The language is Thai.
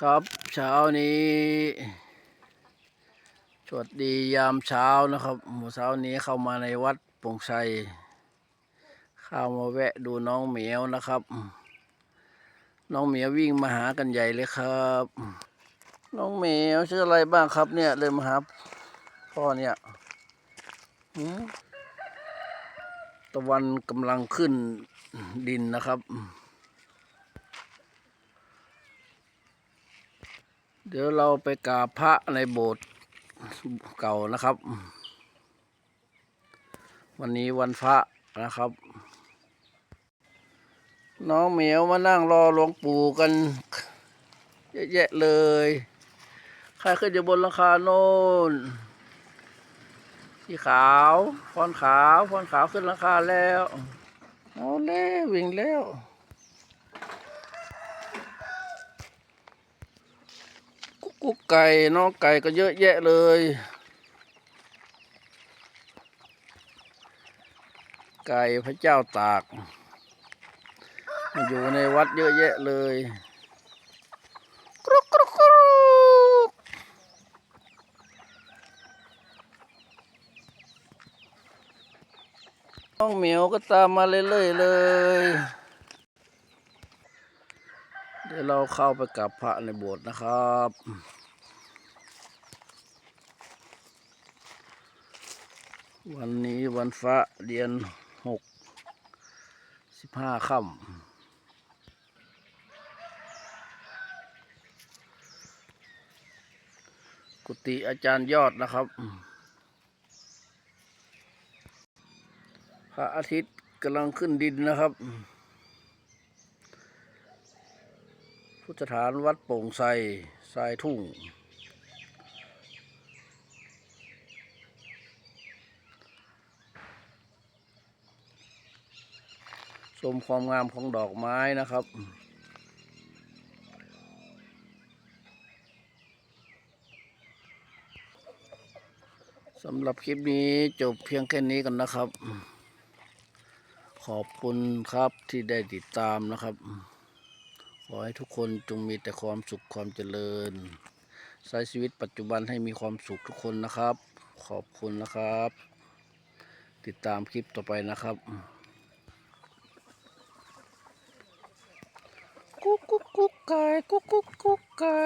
ครับเช้านี้สวัสดียามเช้านะครับหมู่เช้านี้เข้ามาในวัดปงไทรเข้ามาแวะดูน้องเหมียวนะครับ น้องเหมียววิ่งมาหากันใหญ่เลยครับ น้องเหมียวชื่ออะไรบ้างครับเนี่ยเลยมาหาพ่อเนี่ยหืมตะวันกำลังขึ้นดินนะครับ เดี๋ยวเราไปกราบพระในโบสถ์เก่านะครับ วันนี้วันพระนะครับ น้องเหมียวมานั่งรอหลวงปู่กันเยอะแยะเลยใครขึ้นอยู่บนหลังคาโน่นสีขาวฟอนขาวฟอนขาวขึ้นหลังคาแล้ว เอาแล้ววิ่งแล้ว กุ๊กไก่น้องไก่ก็เยอะแยะเลย ไก่พระเจ้าตากมาอยู่ในวัดเยอะแยะเลยกรุกกรุกกรุกน้องเหมียวก็ตามมาเรื่อยๆเลยเดี๋ยวเราเข้าไปกับพระในโบสถ์นะครับ วันนี้วันพระเดือนหกสิบห้าค่ำกุฏิอาจารย์ยอดนะครับ พระอาทิตย์กำลังขึ้นดินนะครับ พุ ทธฐานวัดโป่งไทรทรายทุ่ง ชมความงามของดอกไม้นะครับสำหรับคลิปนี้จบเพียงแค่นี้กันนะครับ ขอบคุณครับที่ได้ติดตามนะครับ ขอให้ทุกคนจงมีแต่ความสุขความเจริญ ใช้ชีวิตปัจจุบันให้มีความสุขทุกคนนะครับ ขอบคุณนะครับ ติดตามคลิปต่อไปนะครับกุ๊กกุ๊กกุ๊กไก่กุ๊กกุ๊กกุ๊กไก่